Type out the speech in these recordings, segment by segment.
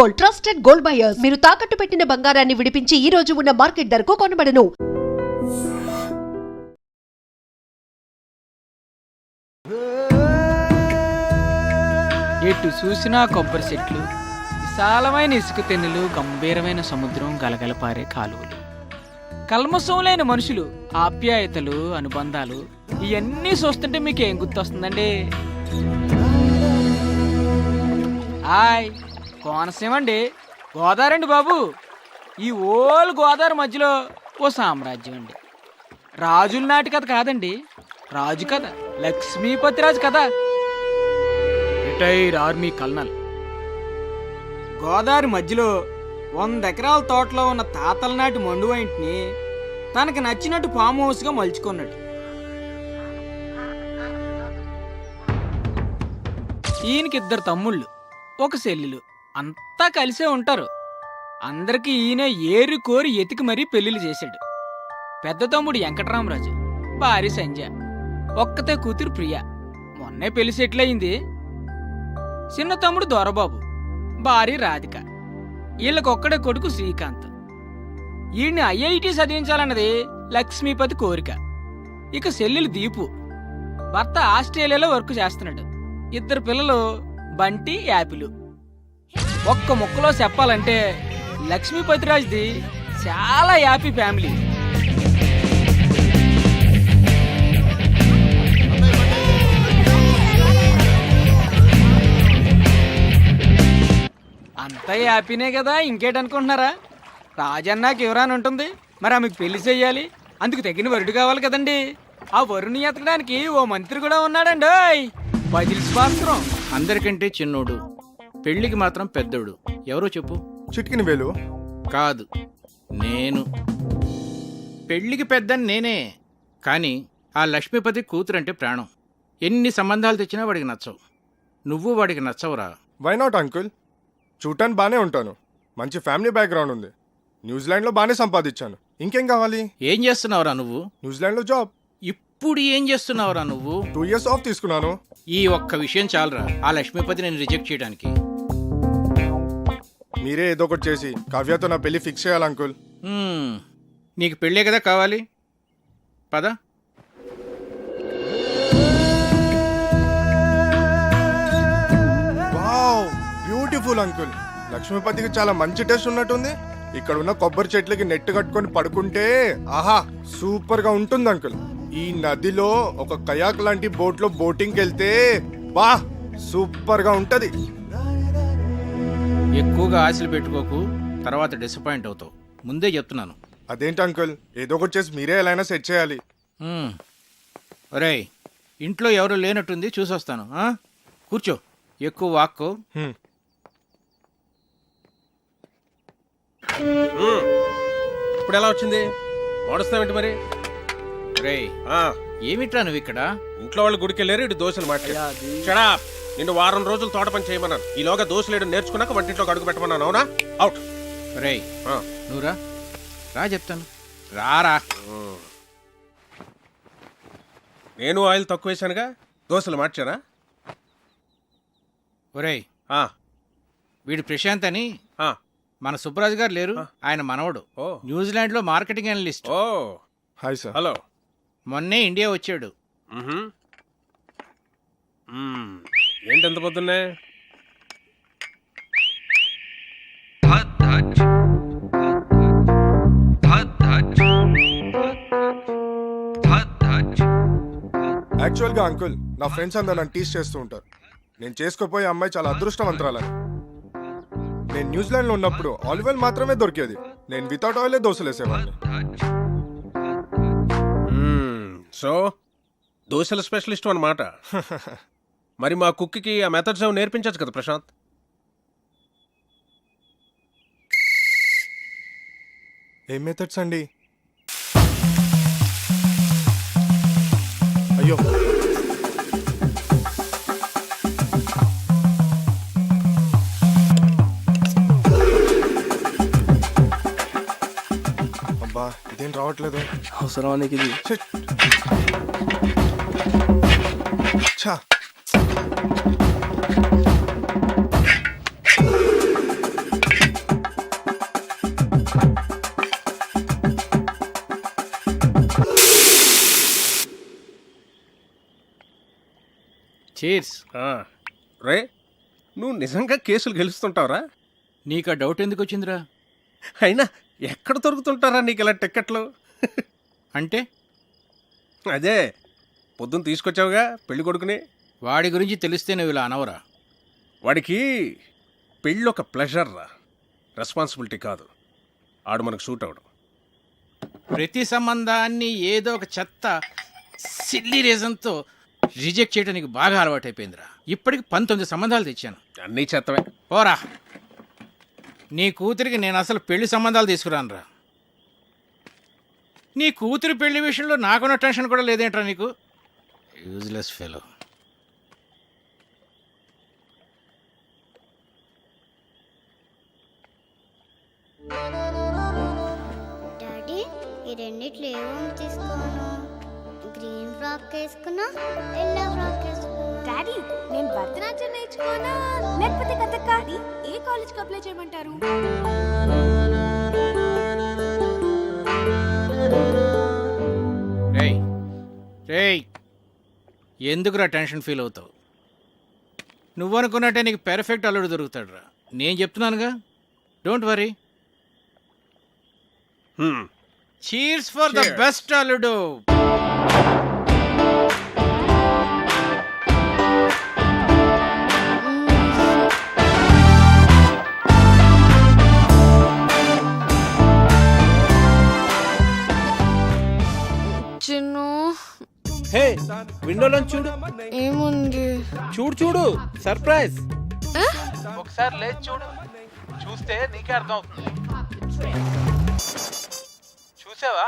Gold trusted gold buyers. మీరు తాకట్టు పెట్టిన బంగారాన్ని విడిపించి ఈ రోజు ఉన్న మార్కెట్ ధరకు కొనబడను. ఎటు చూసినా కొబ్బరి చెట్లు విశాలమైన ఇసుక తెన్నులు గంభీరమైన సముద్రం గలగలపారే కాలువలు. కల్మసం లేని మనుషులు ఆప్యాయతలు అనుబంధాలు ఇవన్నీ చూస్తుంటే మీకు ఏం గుర్తొస్తుందండి? హాయ్. కోనసీమ అండి. గోదావరి అండి బాబు. ఈ ఓల్ గోదావరి మధ్యలో ఓ సామ్రాజ్యం అండి. రాజుల నాటి కథ కాదండి. రాజు కథ లక్ష్మీపతి రాజు కథ. Retire army colonel. గోదావరి మధ్యలో వంద ఎకరాల తోటలో ఉన్న తాతల నాటి మండువైంటిని తనకు నచ్చినట్టు ఫామ్ హౌస్గా మలుచుకున్నాడు. ఈయనకి ఇద్దరు తమ్ముళ్ళు ఒక చెల్లెలు అంతా కలిసే ఉంటారు. అందరికీ ఈయన ఏరి కోరి ఎతికి మరీ పెళ్ళిళ్ళు చేశాడు. పెద్ద తమ్ముడు వెంకటరామరాజు భార్య సంజయ ఒక్కతే కూతురు ప్రియ. మొన్నే పెళ్ళి సెటిల్ అయింది. చిన్న తమ్ముడు దొరబాబు భార్య రాధిక. వీళ్ళకొక్కడే కొడుకు శ్రీకాంత్. ఈయన్ని ఐఐటి చదివించాలన్నది లక్ష్మీపతి కోరిక. ఇక సెల్లెలు దీపు. భర్త ఆస్ట్రేలియాలో వర్క్ చేస్తున్నాడు. ఇద్దరు పిల్లలు బంటి యాపిలు. ఒక్క ముక్కలో చెప్పాలంటే లక్ష్మీపతిరాజ్ది చాలా హ్యాపీ ఫ్యామిలీ. అంతా హ్యాపీనే కదా ఇంకేటనుకుంటున్నారా? రాజన్నాకి ఎవరాని ఉంటుంది? మరి ఆమెకు పెళ్ళి చేయాలి అందుకు తగిన వరుడు కావాలి కదండి. ఆ వరుని ఎతకడానికి ఓ మంత్రి కూడా ఉన్నాడండి ఓయ్. స్వాతంత్రం అందరికంటే చిన్నోడు. పెళ్ళికి మాత్రం పెద్దోడు. ఎవరో చెప్పు. చిట్కిన వేలు. కాదు. నేను. పెళ్ళికి పెద్దని నేనే. కానీ ఆ లక్ష్మీపతి కూతురంటే ప్రాణం. ఎన్ని సంబంధాలు తెచ్చినా వాడికి నచ్చవు. నువ్వు వాడికి నచ్చవురా. వై నాట్ అంకుల్ చూడటానికి బాగానే ఉంటాను. మంచి ఫ్యామిలీ బ్యాక్గ్రౌండ్ ఉంది. న్యూజిలాండ్లో బాగానే సంపాదించాను. ఇంకేం కావాలి? ఏం చేస్తున్నావురా నువ్వు? న్యూజిలాండ్లో జాబ్. ఇప్పుడు ఏం చేస్తున్నావురా నువ్వు? టూ ఇయర్స్ ఆఫ్ తీసుకున్నాను. ఈ ఒక్క విషయం చాలరా. ఆ లక్ష్మీపతి నేను రిజెక్ట్ చేయడానికి. మీరే ఏదో ఒకటి చేసి కావ్యతో నా పెళ్ళి ఫిక్స్ చేయాలి అంకుల్. నీకు పెళ్ళే కదా కావాలి. పద. Wow beautiful uncle. లక్ష్మీపతికి చాలా మంచి టేస్ట్ ఉన్నట్టుంది. ఇక్కడ ఉన్న కొబ్బరి చెట్లకి నెట్ కట్టుకొని పడుకుంటే ఆహా సూపర్గా ఉంటుంది అంకుల్. ఈ నదిలో ఒక కయాక్ లాంటి బోట్లో బోటింగ్ వెళ్తే బా సూపర్గా ఉంటది. ఎక్కువగా ఆశలు పెట్టుకోకు తర్వాత డిసప్పాయింట్ అవుతావు. ముందే చెప్తున్నాను. అదేంటి అంకుల్? ఏదో ఒకటి చేసి మీరే ఎలా అయినా సెట్ చేయాలి. ఒరేయ్ ఇంట్లో ఎవరు లేనట్టుంది చూసొస్తాను ఆ? కూర్చో ఎక్కువ వాక్కో. హ్మ్. ఇప్పుడు ఎలా వచ్చింది? వాడుస్తావేంటి మరి? రేయ్ ఆ, ఏమిట్రా నువ్వు ఇక్కడ? ఇంట్లో వాళ్ళు గుడికి వెళ్ళారు ఇటు దోశలు మాట్లాడు చడా నిన్ను వారం రోజులు తోట పని చేయమన్నాను. ఈలోగా దోశలేడు నేర్చుకున్నాక వంటింట్లో అడుగు పెట్టమన్నాను అవునా? అవుట్ రేయ్ ఆ, నువ్వురా రా. చెప్తాను. రారా. నేను ఆయిల్ తక్కువ వేశానుగా దోశలు మార్చానా? ఒరేయ్ ఆ, వీడు ప్రశాంత్ అని. ఆ, మన సుబ్బరాజు గారు లేరు ఆయన మనవడు. Oh. న్యూజిలాండ్లో marketing analyst. Oh. Hi sir. Hello. మొన్నే ఇండియా వచ్చాడు. ఏంటి ఎంత పొద్దున్నే? యాక్చువల్గా అంకుల్ నా ఫ్రెండ్స్ అందరు నన్ను టీస్ చేస్తూ ఉంటారు. నేను చేసుకోపోయే అమ్మాయి చాలా అదృష్టవంతరాలని నేను న్యూజిలాండ్లో ఉన్నప్పుడు ఆలివ్ ఆయిల్ మాత్రమే దొరికేది. నేను వితౌట్ ఆయిలే దోశలు వేసేవాడిని. సో దోశల స్పెషలిస్ట్ అన్నమాట. మరి మా కుక్కి ఆ మెథడ్స్ ఏమో నేర్పించచ్చు కదా ప్రశాంత్? ఏం మెథడ్స్ అండి? అయ్యో. అబ్బా ఇదేం రావట్లేదు. అవసరమా నీకు ఇది. ఛా. చీర్స్ ఆ, రే నువ్వు నిజంగా కేసులు గెలుస్తుంటావురా? నీకు ఆ డౌట్ ఎందుకు వచ్చిందిరా అయినా ఎక్కడ దొరుకుతుంటారా నీకు ఇలా టిక్కెట్లు? అంటే? అదే పొద్దున్న తీసుకొచ్చావుగా పెళ్ళి కొడుకుని. వాడి గురించి తెలిస్తే నువ్వు ఇలా అనవరా? వాడికి పెళ్ళి ఒక ప్లెజర్ రా. రెస్పాన్సిబిలిటీ కాదు. ఆడు మనకు సూట్ అవడం. ప్రతి సంబంధాన్ని ఏదో ఒక చెత్త సిల్లీ రీజన్తో రిజెక్ట్ చేయడం నీకు బాగా అలవాటైపోయిందిరా. ఇప్పటికి పంతొమ్మిది సంబంధాలు తెచ్చాను. అన్నీ చెత్తవే. పోరా. నీ కూతురికి నేను అసలు పెళ్ళి సంబంధాలు తీసుకురానురా. నీ కూతురి పెళ్ళి విషయంలో నాకున్న టెన్షన్ కూడా లేదేంట్రా నీకు? యూజ్లెస్ ఫెలో డాడీ ఈ రెండిట్లో ఏమో తీసుకోను గ్రీన్ ఫ్రాక్ వేసుకున్నా ఎల్లో ఫ్రాక్ వేసుకున్నా. డాడీ నేను భరతనాట్యం నేర్చుకోనా లేకపోతే కథక్ ఏ కాలేజ్కి అప్లై చేయమంటారు? రేయ్ రేయ్ ఎందుకురా టెన్షన్ ఫీల్ అవుతావు? నువ్వు అనుకున్నట్టే నీకు పెర్ఫెక్ట్ అల్లుడు దొరుకుతాడు రా నేను చెప్తున్నానుగా don't worry hmm. Cheers for the. Best అల్లుడు. చిన్ను. హే విండోలో చూడు. ఏముంది? చూడు చూడు. సర్ప్రైజ్ ఒకసారి లేచి చూడు. చూస్తే నీకే అర్థం అవుతుంది చూసావా?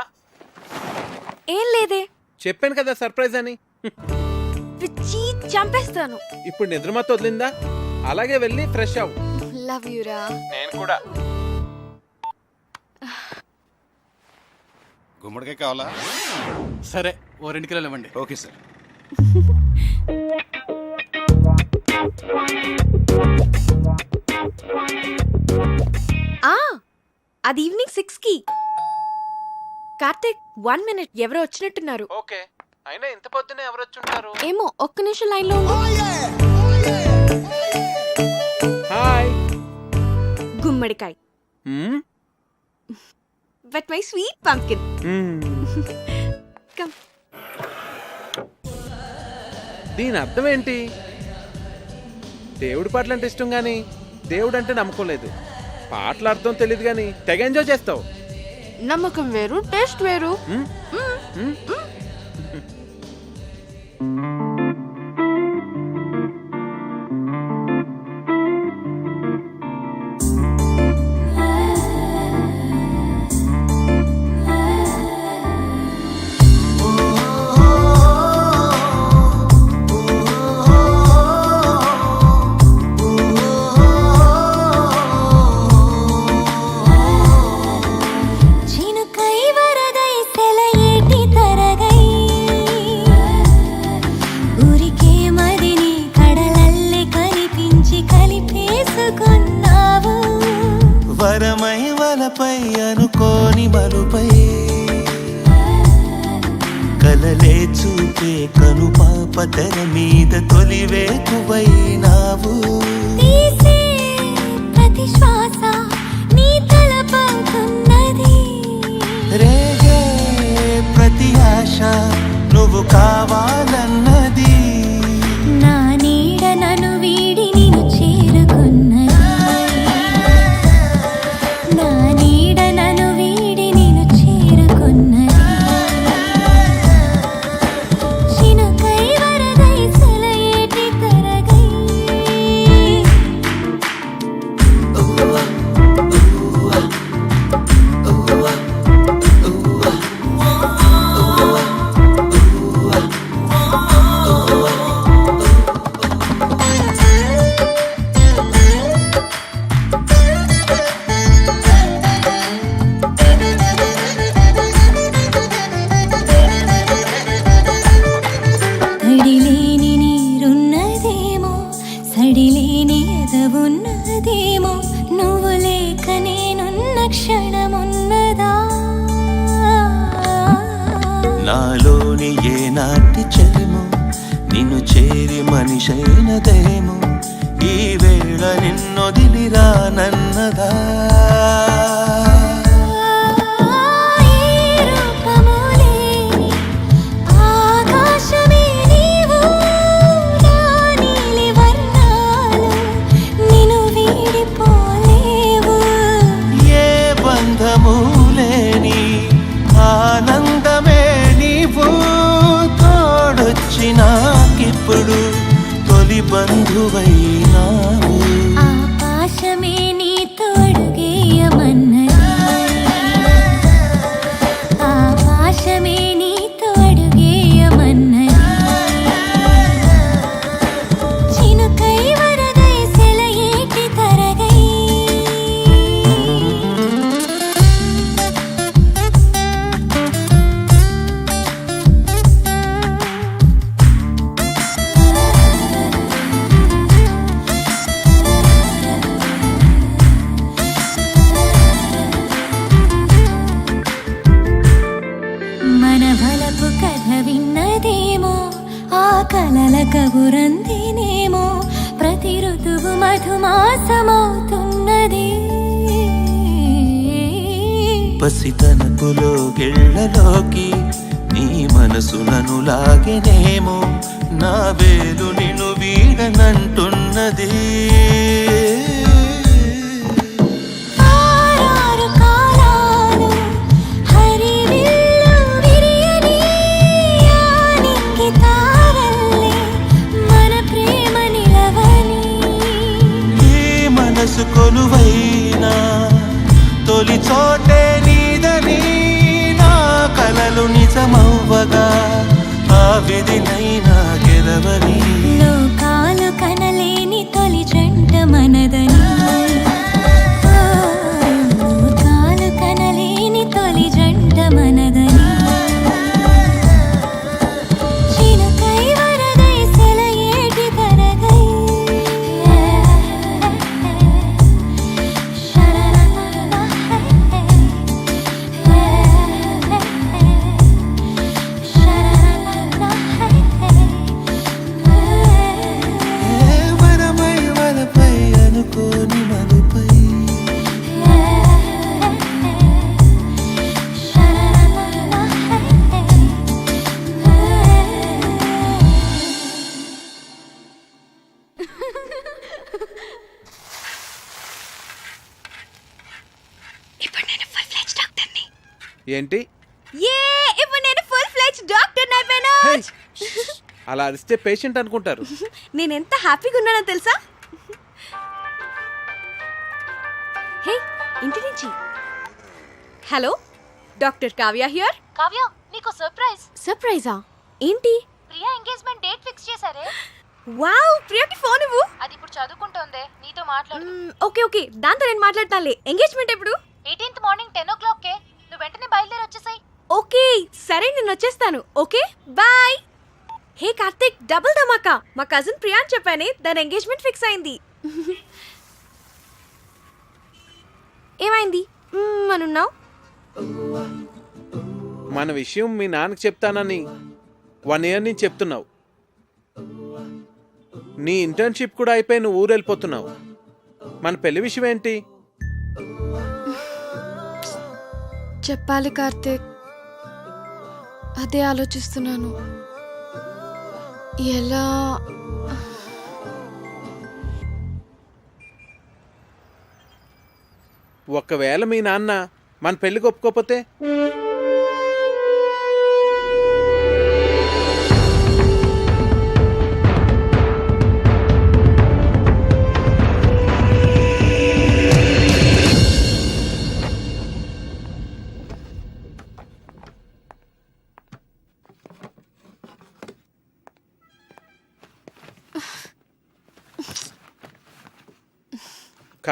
ఏం లేదే. చెప్పాను కదా సర్ప్రైజ్ అని. పిచ్చి చంపేస్తాను. ఇప్పుడు నిద్రమత వదిలిందా? అలాగే వెళ్ళి ఫ్రెష్ అవ్వు. లవ్ యూరా నేను కూడా. గుమ్మడికాయ కావాలా? సరే ఓ రెండు కిలోలు ఇవ్వండి. Okay sir. ఆ అది ఈవినింగ్ సిక్స్కి. కార్తిక్ వన్ మినిట్ ఎవరో వచ్చినట్టున్నారు. ఓకే. అయినా ఇంత పొద్దునే ఎవరు వచ్చుంటారు ఏమో ఒక్క నిమిషం లైన్లో ఉండు. Hi. గుమ్మడికాయ్. But my sweet pumpkin come దీని అర్థం ఏంటి? దేవుడి పాటలు అంటే ఇష్టం కానీ దేవుడు అంటే నమ్మకం లేదు. పాటల అర్థం తెలియదు కానీ తెగ ఎంజాయ్ చేస్తావు. నమ్మకం వేరు టేస్ట్ వేరు. వలపై అనుకోని మలుపై కలలే చూపే కను పాప తెర మీద నీ తలపవుతున్నది రేగే ప్రతి ఆశ నువ్వు కావాలన్నది. కబురందినేమో ప్రతి ఋతువు మధుమాసమవుతున్నది. పసితనకులో గిళ్ళలోకి నీ మనసు నన్ను లాగెనేమో నా వేలు నిన్ను వీడనంటున్నది. మనసు కొలువైనా తొలి చోటే నీదని నా కలలు నిజమవ్వగా ఆ విధినైనా గెలవని ఏంటి? ఏ ఇప్పుడు నేను ఫుల్ ఫ్లెజ్ డాక్టర్ అయిపోయాను హే! అలా అరిస్తే పేషెంట్ అనుకుంటారు. నేను ఎంత హ్యాపీగా ఉన్నానో తెలుసా? హే ఇంటి నుంచి. Hello doctor Kavya here Kavya నీకు సర్ప్రైజ్ సర్ప్రైజా ఏంటి? ప్రియా ఎంగేజ్మెంట్ డేట్ ఫిక్స్ చేశారే? వావ్ ప్రియకి ఫోన్ ఇవ్వు. అది ఇప్పుడు చదువుకుంటోందే నీతో మాట్లాడు. ఓకే ఓకే దాంతో నేను మాట్లాడతానులే. ఎంగేజ్మెంట్ ఎప్పుడు? Eighteenth morning ten o'clock కే నువ్వు వెంటనే బయలుదేరి వచ్చేసాయి. ఓకే సరే నేను వచ్చేస్తాను. Okay bye. Hey Karthik double ధమాకా. మా కజిన్ ప్రియాన్ చెప్పానే దాని ఎంగేజ్మెంట్ ఫిక్స్ అయింది. ఏమైంది? మ్మ్, అనున్నావు? మన విషయం మీ నాన్నకి చెప్తానని వన్ ఇయర్ నుంచి చెప్తున్నావు. నీ ఇంటర్న్షిప్ కూడా అయిపోయి నువ్వు ఊరు వెళ్ళిపోతున్నావు. మన పెళ్ళి విషయం ఏంటి? చెప్పాలి కార్తీక్. అదే ఆలోచిస్తున్నాను. ఎలా? ఒకవేళ మీ నాన్న మన పెళ్ళికి ఒప్పుకోకపోతే?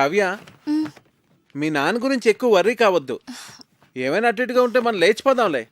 కావ్య మీ నాన్న గురించి ఎక్కువ వర్రీ కావద్దు. ఏమైనా అటు ఇటుగా ఉంటే మనం లేచిపోదాంలే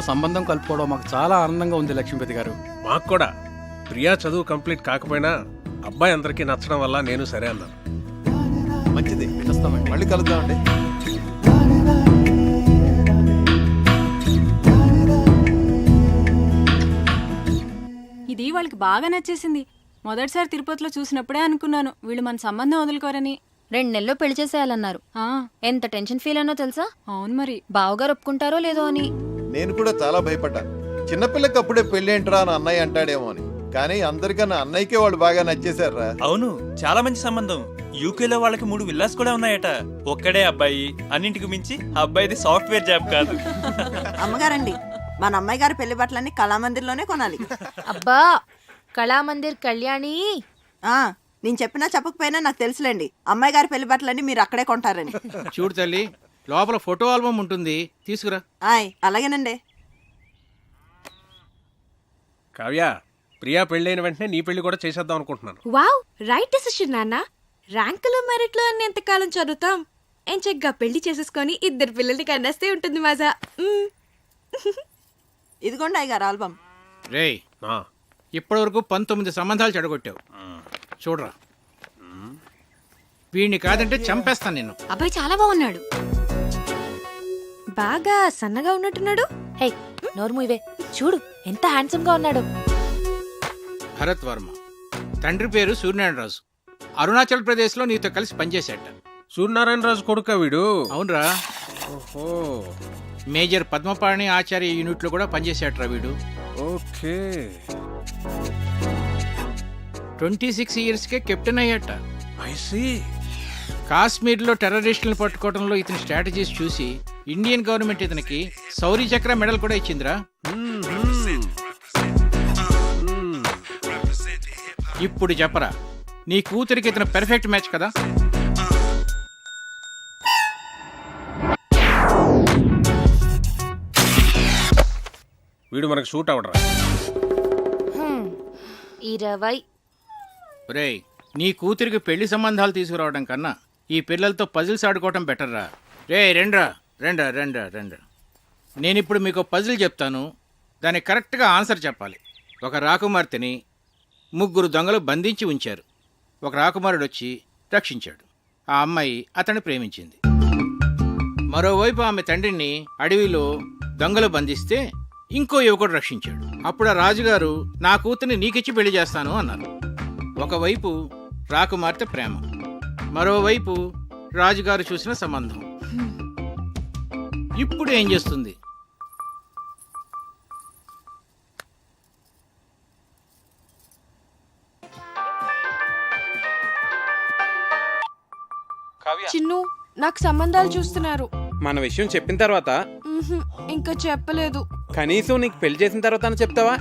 మీతో సంబంధం కలుపుకోవడం మాకు చాలా ఆనందంగా ఉంది లక్ష్మీపతి గారు. మాకు కూడా. ప్రియా చదువు కంప్లీట్ కాకపోయినా అబ్బాయి అందరికీ నచ్చడం వల్ల నేను సరే అన్నాను. మంచిది. వస్తామండి మళ్ళీ కలుద్దామండి. ఇది వాళ్ళకి బాగా నచ్చేసింది. మొదటిసారి తిరుపతిలో చూసినప్పుడే అనుకున్నాను వీళ్ళు మన సంబంధం వదులుకోరని. రెండు నెలల్లో పెళ్ళి చేసేయాలన్నారు. ఆ, ఎంత టెన్షన్ ఫీల్ అయినో తెలుసా? అవును మరి. బావగారు ఒప్పుకుంటారో లేదో అని. నేను కూడా చాలా భయపడ్డాను చిన్నపిల్లకి అప్పుడే పెళ్ళి ఏంట్రా అని అన్నయ్య అంటాడేమో అని. కానీ అందరికన్నా అన్నయ్యకే వాళ్ళు బాగా నచ్చేశారా అవును చాలా మంచి సంబంధం. యూకేలో వాళ్ళకి మూడు విల్లాస్ కూడా ఉన్నాయట. ఒక్కడే అబ్బాయి అన్నింటికి మించి అబ్బాయిది సాఫ్ట్వేర్ జాబ్ కాదు. అమ్మగారండి మన అమ్మాయి గారి పెళ్ళి బట్టలన్నీ కళామందిర్లోనే కొనాలి. అబ్బా కళామందిర్ కళ్యాణి! ఆ నేను చెప్పినా చెప్పకపోయినా నాకు తెలుసులేండి. అమ్మాయి గారి పెళ్ళి బట్టలన్నీ మీరు అక్కడే కొంటారని. చూడు తల్లి లోపల ఫోటో ఆల్బమ్ ఉంటుంది. తీసుకురా. ఆయ్ అలాగేనండి. కావ్య ప్రియా పెళ్ళైన వెంటనే నీ పెళ్ళి కూడా చేసేద్దాం అనుకుంటున్నాను. వావ్ రైట్ డెసిషన్ నాన్న. ర్యాంకులు మెరిట్లు అని ఎంతకాలం చదువుతాం? ఏం చెగ్గా పెళ్ళి చేసేసుకొని ఇద్దరు పిల్లల్ని కన్నేస్తే ఉంటుంది మాజా. ఇదిగోండి అయ్యగారు ఆల్బమ్. రేయ్ ఆ, ఇప్పటివరకు పంతొమ్మిది సంబంధాలు చెడగొట్టావు. చూడరా. వీడిని కాదంటే చంపేస్తాను నేను అబ్బాయి చాలా బాగున్నాడు. బాగా సన్నగా ఉన్నట్టున్నాడు? హే నోర్ము ఇవే చూడు ఎంత హ్యాండ్సమ్గా ఉన్నాడు. భరత్ వర్మ. తండ్రి పేరు సూర్యనారాయణరాజు. అరుణాచల్ ప్రదేశ్లో నీతో కలిసి పనిచేశాట. సూర్యనారాయణ రాజు కొడుక వీడు? అవునరా. ఓహో. మేజర్ పద్మపాణి ఆచార్య యూనిట్లో కూడా పనిచేశాట్రా వీడు. ఓకే. ట్వంటీ సిక్స్ ఇయర్స్కే కెప్టెన్ అయ్యాట. I see. కాశ్మీర్లో టెర్రరిస్టులను పట్టుకోవడంలో ఇతని స్ట్రాటజీస్ చూసి ఇండియన్ గవర్నమెంట్ ఇతనికి శౌర్య చక్ర మెడల్ కూడా ఇచ్చిందిరా. ఇప్పుడు చెప్పరా నీ కూతురికి ఇతను పెర్ఫెక్ట్ మ్యాచ్ కదా? వీడు మనకు షూట్ అవడరా ఇరవై ఒరేయ్ నీ కూతురికి పెళ్ళి సంబంధాలు తీసుకురావడం కన్నా ఈ పిల్లలతో పజిల్స్ ఆడుకోవటం బెటర్రా రే. రెండ్రా. రెండ్రా రెండ్రా రెండ్రా నేను ఇప్పుడు మీకు పజిల్ చెప్తాను. దానికి కరెక్ట్గా ఆన్సర్ చెప్పాలి. ఒక రాకుమార్తెని ముగ్గురు దొంగలు బంధించి ఉంచారు. ఒక రాకుమారుడు వచ్చి రక్షించాడు. ఆ అమ్మాయి అతన్ని ప్రేమించింది. మరోవైపు ఆమె తండ్రిని అడవిలో దొంగలు బంధిస్తే ఇంకో యువకుడు రక్షించాడు. అప్పుడు ఆ రాజుగారు నా కూతుర్ని నీకిచ్చి పెళ్ళి చేస్తాను అన్నారు. ఒకవైపు రాకుమార్తె ప్రేమ మరోవైపు రాజుగారు చూసిన సంబంధం. ఇప్పుడు ఏం చేస్తుంది? కావ్య. చిన్ను నాకు సంబంధాలు చూస్తున్నారు. మన విషయం చెప్పిన తర్వాత? ఇంకా చెప్పలేదు. కనీసం నీకు పెళ్ళి చేసిన తర్వాత అని చెప్తావా?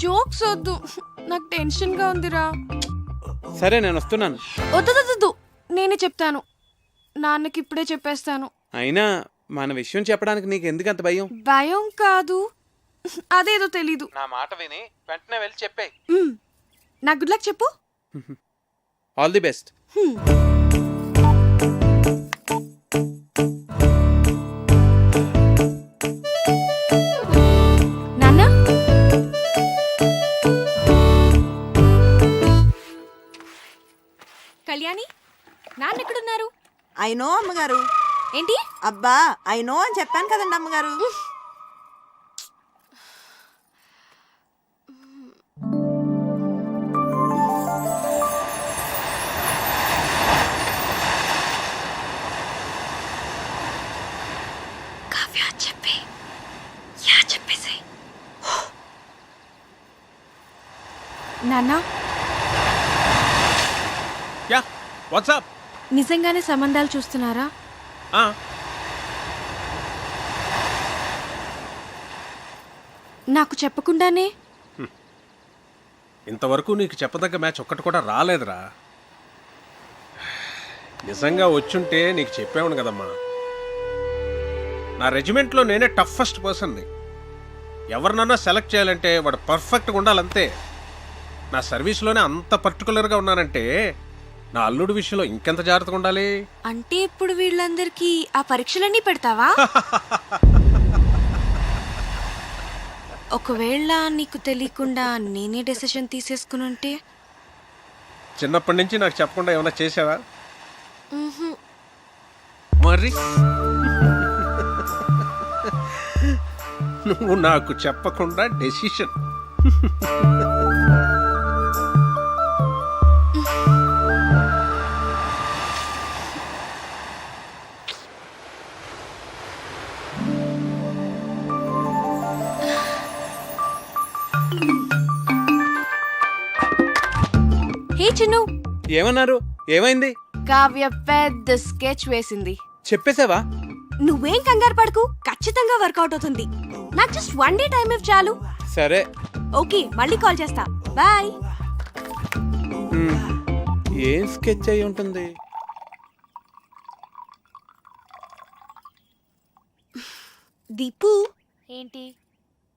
జోక్స్ వద్దు. నాకు టెన్షన్గా ఉందిరా. సరే నేను వస్తున్నాను. వద్దు. నేనే చెప్తాను. నాన్నకి ఇప్పుడే చెప్పేస్తాను. అయినా మన విషయం చెప్పడానికి నీకు ఎందుకు అంత భయం? భయం కాదు. అదేదో తెలీదు. నా మాట విని వెంటనే వెళ్ళి చెప్పే నా గుడ్ లక్ చెప్పు. ఆల్ ది బెస్ట్ నాన్న? కళ్యాణి నాన్న ఎక్కడున్నారు? ఐ నో అమ్మగారు. ఏంటి? అబ్బా ఐ నో అని చెప్పాను కదండి అమ్మగారు. కావ్య చెప్పే యా చెప్పేసి. నాన్న? Yeah WhatsApp. నిజంగానే సంబంధాలు చూస్తున్నారా? నాకు చెప్పకుండానే? ఇంతవరకు నీకు చెప్పదగ్గ మ్యాచ్ ఒక్కటి కూడా రాలేదురా. నిజంగా వచ్చుంటే నీకు చెప్పావును కదమ్మా. నా రెజిమెంట్లో నేనే టఫెస్ట్ పర్సన్ని. ఎవరినన్నా సెలెక్ట్ చేయాలంటే వాడు పర్ఫెక్ట్గా ఉండాలంతే. నా సర్వీస్లోనే అంత పర్టికులర్గా ఉన్నానంటే నా అల్లుడి విషయంలో ఇంకెంత జాగ్రత్తగా ఉండాలి? అంటే ఇప్పుడు వీళ్ళందరికీ ఆ పరీక్షలన్నీ పెడతావా? ఒకవేళ నీకు తెలియకుండా నేనే డెసిషన్ తీసేసుకుని ఉంటే చిన్నప్పటి నుంచి నాకు చెప్పకుండా ఏమైనా చేసావా? మరి? నువ్వు నాకు చెప్పకుండా డెసిషన్. చిన్ను ఏమన్నారు? ఏమైంది? కావ్య పెద్ద స్కెచ్ వేసింది. చెప్పేసావా నువ్వేం కంగారు పడకు ఖచ్చితంగా వర్కౌట్ అవుతుంది. నాకు జస్ట్ వన్ డే టైం ఇవ్వ చాలు. సరే. ఓకే మళ్ళీ కాల్ చేస్తా. బాయ్. ఏం స్కెచ్ అయి ఉంటుంది? దీపు. ఏంటి?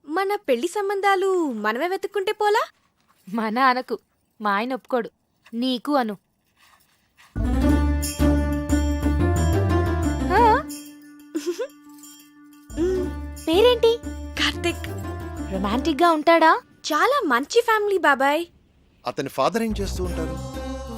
మన పెళ్ళి సంబంధాలు మనమే వెతుక్కుంటే పోలా? మన అనకు మా ఆయన ఒప్పుకోడు. నీకు అను? పేరేంటి? కార్తిక్. రొమాంటిక్గా ఉంటాడా? చాలా మంచి ఫ్యామిలీ బాబాయ్. అతని ఫాదర్ ఏం చేస్తూ ఉంటారు?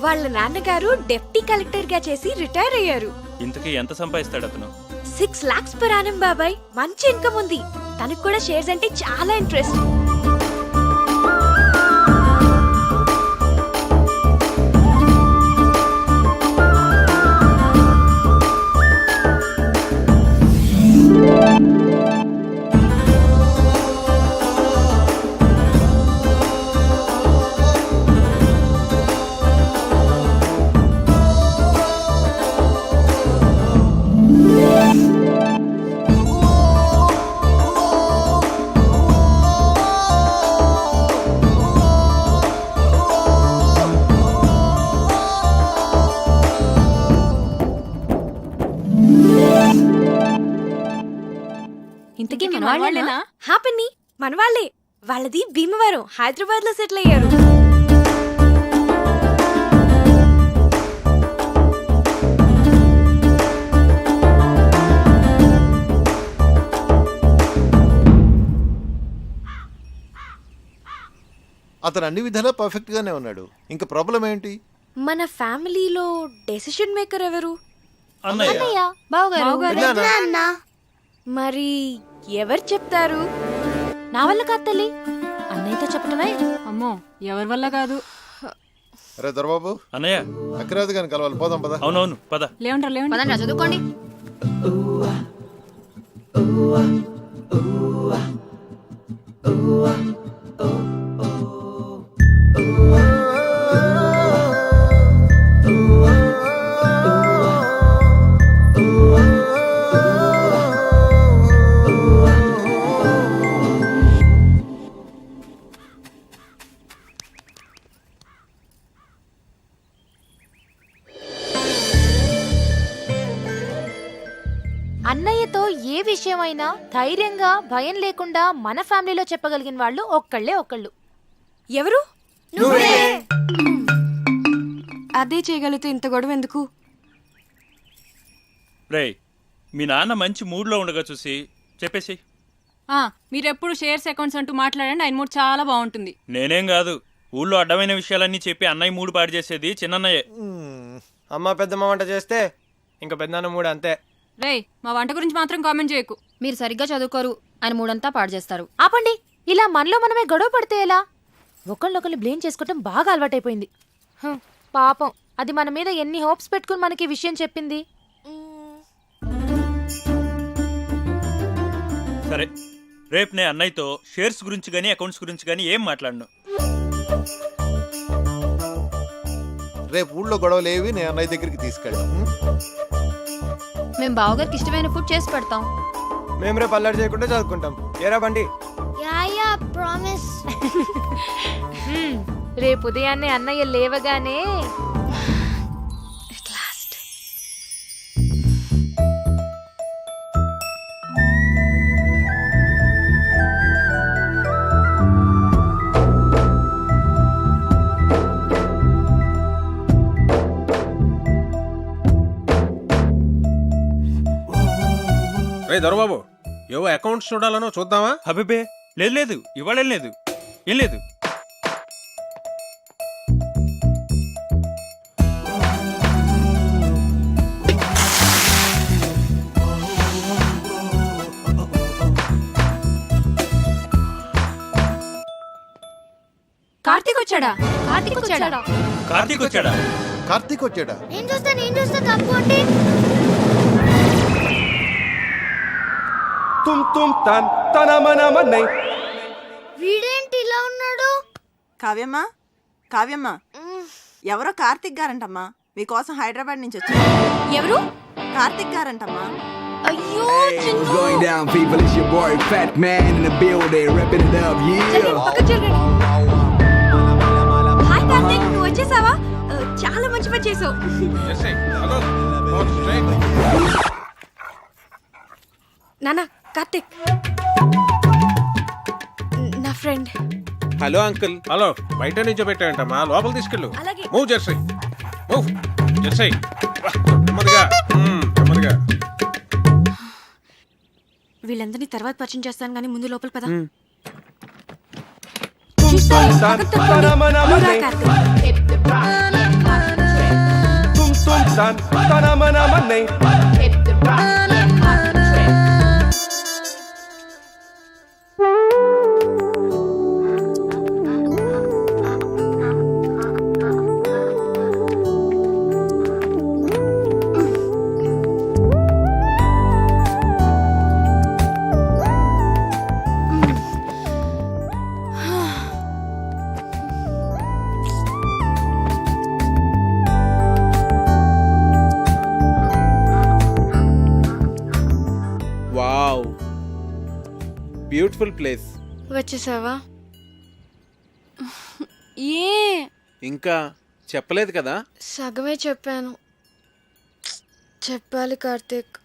వాళ్ళ నాన్నగారు డెప్టీ కలెక్టర్గా చేసి రిటైర్ అయ్యారు. ఇంతకీ ఎంత సంపాదిస్తాడు అతను? సిక్స్ లాక్స్ పర్ ఆనం బాబాయ్. మంచి ఇన్కమ్ ఉంది. తనకు కూడా షేర్స్ అంటే చాలా ఇంట్రెస్ట్. ఇంతకీ ఇంతకీ మన మనవాళ్ళేనా? వాళ్ళేనా హ్యాపీని మన వాళ్ళే వాళ్ళది భీమవరం. హైదరాబాద్లో సెటిల్ అయ్యారు. అతను అన్ని విధాలా పర్ఫెక్ట్ గానే ఉన్నాడు. ఇంకా ప్రాబ్లం ఏంటి? మన ఫ్యామిలీలో డెసిషన్ మేకర్ ఎవరు? అన్నయ్య. బావగారు. మరి ఎవరు చెప్తారు? నా వల్ల కాదు తల్లి. అన్నయ్యతో చెప్పడమే అమ్మో ఎవరి వల్ల కాదు? అరే దొరబాబు అన్నయ్య. అక్కరాజు గారిని కలవాలి. పోదాం పద. అవునవును పద. లేవంటారు లేవండి. చదువుకోండి. ధైర్యంగా భయం లేకుండా మన ఫ్యామిలీలో చెప్పగలిగిన వాళ్ళు ఒక్కళ్ళే ఒక్కళ్ళు. ఎవరు? అదే చేయగలిగితే ఇంత గొడవ ఎందుకు? రేయ్ మీ నాన్న మంచి మూడ్లో ఉండగా చూసి చెప్పేసి ఆ, మీరెప్పుడు షేర్స్ అకౌంట్స్ అంటూ మాట్లాడండి ఆయన మూడు చాలా బాగుంటుంది. నేనేం కాదు ఊళ్ళో అడ్డమైన విషయాలన్నీ చెప్పి అన్నయ్య మూడు పాడు చేసేది చిన్నన్నయ్యే. అమ్మ పెద్దమ్మ వంట చేస్తే ఇంకా పెద్దనాన్న మూడు అంతే. రేయ్ మా వంట గురించి మాత్రం కామెంట్ చేయకు. మీరు సరిగ్గా చదువుకోరు అని మూడంతా పాడు చేస్తారు ఆపండి! ఇలా మనలో మనమే గొడవ పడితే ఎలా? ఒకళ్ళొకళ్ళు బ్లేమ్ చేసుకోవటం బాగా అలవాటైపోయింది. హ్, పాపం. అది మన మీద ఎన్ని హోప్స్ పెట్టుకుని మనకి ఈ విషయం చెప్పింది? సరే రేపు నేను అన్నయ్యతో షేర్స్ గురించి కానీ అకౌంట్స్ గురించి కానీ ఏం మాట్లాడను? రేపు ఊళ్ళో గొడవలు ఏవి? నేను అన్నయ్య దగ్గరికి తీసుకెళ్ళాం మేము బావగారికి ఇష్టమైన ఫుడ్ చేసి పెడతాం. మేము రేపు అల్లరి చేయకుండా చదువుకుంటాం. ఏరా బండి? ప్రామిస్ హ్మ్, రేపు ఉదయాన్నే అన్నయ్య లేవగానే రే దొరబాబు. ఏవో అకౌంట్స్ చూడాలనో చూద్దామా? అబిబే లేదు లేదు. ఇవాళ ఏం లేదు. ఏం లేదు? కార్తీక్ వచ్చాడా కార్తీక్ వచ్చాడా కార్తీక్ వచ్చాడా కార్తీక్ వచ్చాడా నేను చూస్తా నేను చూస్తా తప్పుకోండి తుమ్ తుమ్ తన్ తన మన మన్నై వీడేంటి ఇలా ఉన్నాడు? కావ్యమ్మ కావ్యమ్మ. ఎవరో కార్తిక్ గారంటమ్మా. మీకోసం హైదరాబాద్ నుంచి వచ్చారు. ఎవరు? కార్తిక్ గారంటమ్మా. అయ్యో What's going down, people? It's your boy Fat Man in the building, repping it up, yeah. Hi Karthik నువ్వు వచ్చేసావా? ఆ, చాలా మంచి పని చేసావు. జెస్సీ కార్తీక్. నా ఫ్రెండ్. Hello uncle. హలో బయట నుంచో పెట్టాయంటమ్మా లోపల తీసుకెళ్ళు. అలాగే. మూవ్ జెర్సీ మూవ్ జెర్సీ వా, నెమ్మదిగా. మ్మ్, నెమ్మదిగా. వీళ్ళందరినీ తర్వాత పరిచయం చేస్తాను కానీ ముందు లోపల పద. తుమ్ తుమ్ తన్ తన మన మన్నై బ్యూటిఫుల్ ప్లేస్ వచ్చేసావా? ఏ? ఇంకా చెప్పలేదు కదా? సగమే చెప్పాను. చెప్పాలి కార్తీక్.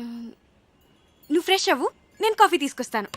నువ్వు ఫ్రెష్ అవ్వు. నేను కాఫీ తీసుకొస్తాను.